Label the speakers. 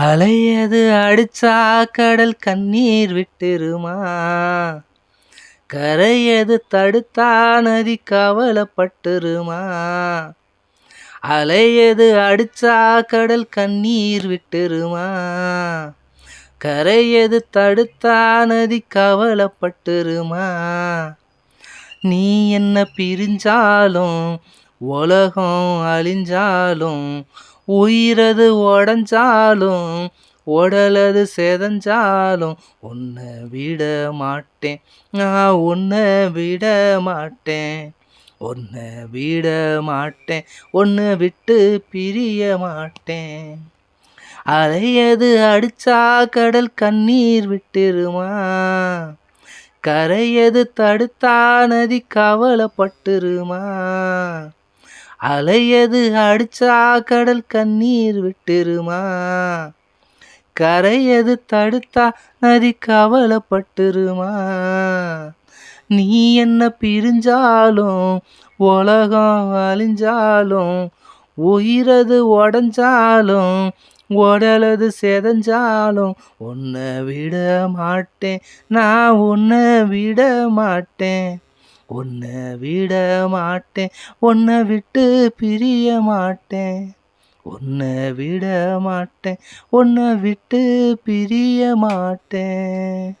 Speaker 1: அலையது அடிச்சா கடல் கண்ணீர் விட்டுருமா? கரையது தடுத்தா நதி கவலைப்பட்டுருமா? அலையது அடிச்சா கடல் கண்ணீர் விட்டுருமா? கரையது தடுத்தா நதி கவலைப்பட்டுருமா? நீ என்ன பிரிஞ்சாலும் உலகம் அழிஞ்சாலும் உயிரது உடஞ்சாலும் உடலது செதஞ்சாலும் உன்னை விட மாட்டேன் நான் உன்னை விட மாட்டேன் உன்னை விட மாட்டேன் உன்னை விட்டு பிரிய மாட்டேன். அலையது அடிச்சா கடல் கண்ணீர் விட்டுருமா? கரையது தடுத்தா நதி கவலைப்பட்டுருமா? அலையது அடிச்சா கடல் கண்ணீர் விட்டுருமா? கரையது தடுத்தா நதி கவலைப்பட்டுருமா? நீ என்ன பிரிஞ்சாலும் உலகம் அழிஞ்சாலும் உயிரது உடஞ்சாலும் உடலது செதஞ்சாலும் உன்னை விட மாட்டேன் நான் உன்னை விட மாட்டேன். உன்னை விட மாட்டேன் உன்னை விட்டு பிரிய மாட்டேன். உன்னை விட மாட்டேன் உன்னை விட்டு பிரிய மாட்டேன்.